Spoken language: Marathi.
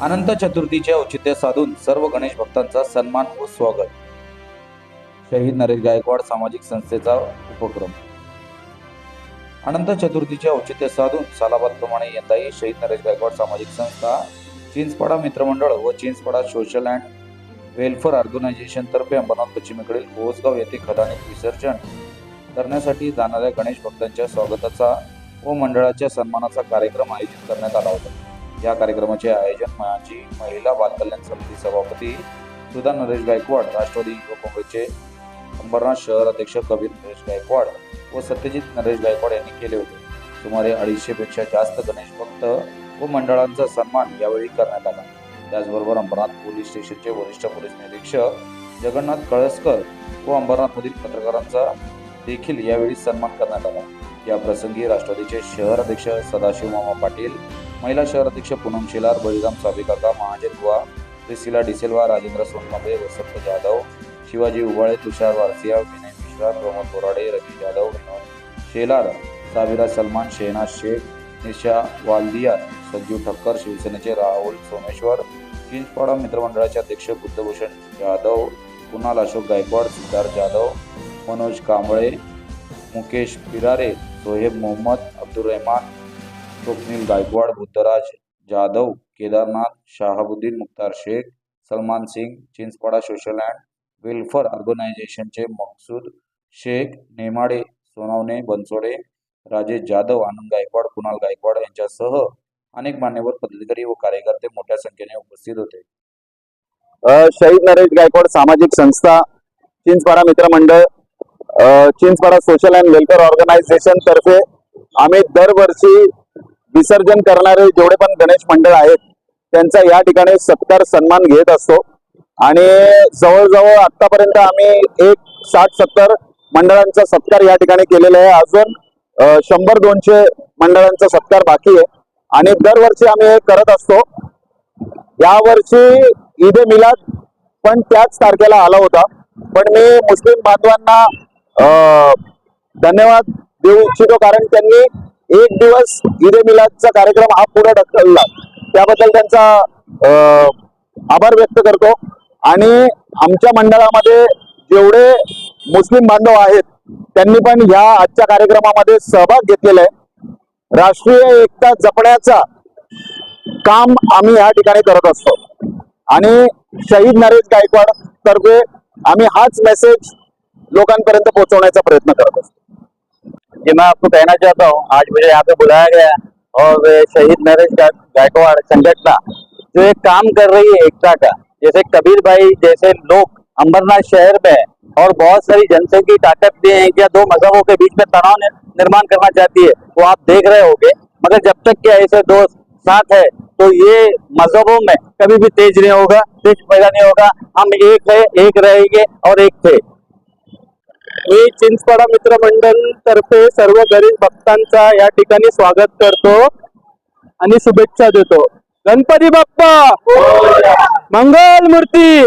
अनंत चतुर्थीचे औचित्य साधून सर्व गणेश भक्तांचा सन्मान व स्वागत. शहीद नरेश गायकवाड सामाजिक संस्थेचा उपक्रम. अनंत चतुर्थीचे औचित्य साधून सालाबादप्रमाणे यंदाही शहीद नरेश गायकवाड सामाजिक संस्था चिंचपाडा मित्रमंडळ व Chinchpada social and welfare organisation तर्फे अंबरनाथ पश्चिमेकडील ओसगाव येथे खदानीत विसर्जन करण्यासाठी जाणाऱ्या गणेश भक्तांच्या स्वागताचा व मंडळाच्या सन्मानाचा कार्यक्रम आयोजित करण्यात आला होता. या कार्यक्रमाचे आयोजन माजी महिला बालकल्याण समिती सभापती सुधा नरेश गायकवाड राष्ट्रवादी युवक काँग्रेसचे अंबरनाथ शहर अध्यक्ष कबीर नरेश गायकवाड व सत्यजित नरेश गायकवाड यांनी केले होते. सुमारे अडीचशेपेक्षा जास्त गणेश भक्त व मंडळांचा सन्मान यावेळी करण्यात आला. त्याचबरोबर अंबरनाथ पोलीस स्टेशनचे वरिष्ठ पोलीस निरीक्षक जगन्नाथ कळसकर व अंबरनाथमधील पत्रकारांचा देखील यावेळी सन्मान करण्यात आला. या प्रसंगी राष्ट्रवादीचे शहर अध्यक्ष सदाशिव मामा पाटील महिला शहर अध्यक्ष पूनम शेलार बळीराम साबेकाका महाजन बुवा प्रिसिला डिसेलवा राजेंद्र सोनमध्ये वसंत जाधव शिवाजी उबाळे तुषार वारसिया विनय मिश्रा प्रमोद बोराडे रवी जाधव विनोद शेलार साविरा सलमान शेहनाज शेख निशा वालदिया संजीव ठक्कर शिवसेनेचे राहुल सोमेश्वर चिंचपाडा मित्रमंडळाचे अध्यक्ष Buddhabhushan Jadhav Kunal Ashok Gaikwad Siddharth Jadhav Manoj Kamble Mukesh Pirare Soheb Mohammad Abdul Rahman Swapnil Gaikwad Buddhraj Jadhav Kedarnath Shahabuddin Mukhtar Shaikh Salman Singh Chinchpada social and welfare ऑर्गनायझेशनचे मकसूद शेख नेमाडे सोनावणे बनसोडे राजेश जाधव आनंद गायकवाड कुणाल गायकवाड यांच्यासह अनेक मान्यवर पदाधिकारी व कार्यकर्ते मोठ्या संख्येने उपस्थित होते. शहीद नरेश गायकवाड सामाजिक संस्था चिंचपाडा मित्रमंडळ Chinchpada social and welfare organisation तर्फे आम्ही दरवर्षी विसर्जन करणारे जेवढे पण गणेश मंडळ आहेत त्यांचा या ठिकाणी सत्कार सन्मान घेत असतो. आणि जवळजवळ आतापर्यंत आम्ही एक साठ सत्तर मंडळांचा सत्कार या ठिकाणी केलेला आहे. अजून शंभर दोनशे मंडळांचा सत्कार बाकी आहे. आणि दरवर्षी आम्ही हे करत असतो. यावर्षी ईद ए मिलाद पण त्याच तारखेला आला होता. पण मी मुस्लिम बांधवांना धन्यवाद देऊ इच्छितो कारण त्यांनी एक दिवस ईद मिलादचा कार्यक्रम हा पुढे ढकलला. त्याबद्दल त्यांचा आभार व्यक्त करतो. आणि आमच्या मंडळामध्ये जेवढे मुस्लिम बांधव आहेत त्यांनी पण ह्या आजच्या कार्यक्रमामध्ये सहभाग घेतलेला आहे. राष्ट्रीय एकता जपण्याचा काम आम्ही या ठिकाणी करत असतो. आणि शहीद नरेश गायकवाड तर्फे आम्ही हाच मेसेज लोकांपर्यंत पोहोचवण्याचा प्रयत्न करत जी मैं आपको कहना चाहता हूँ आज मुझे यहाँ पे बुलाया गया है, और शहीद नरेश गायकवाड़ संगठना जो एक काम कर रही है एकता का, जैसे कबीर भाई, जैसे लोग अंबरनाथ शहर में और बहुत सारी जनसंख्या की ताकत भी है क्या दो मजहबों के बीच में तनाव निर्माण करना चाहती है, वो आप देख रहे होंगे। मगर जब तक के ऐसे दोस्त साथ है तो ये मजहबों में कभी भी तेज नहीं होगा, तेज पैदा नहीं होगा। हम एक है, एक रहेंगे और एक थे। मी चिंचपाडा मित्र मंडळ तर्फे सर्व गरीब भक्तांचा या ठिकाणी स्वागत करतो आणि शुभेच्छा देतो. गणपती बाप्पा! मंगल मूर्ती!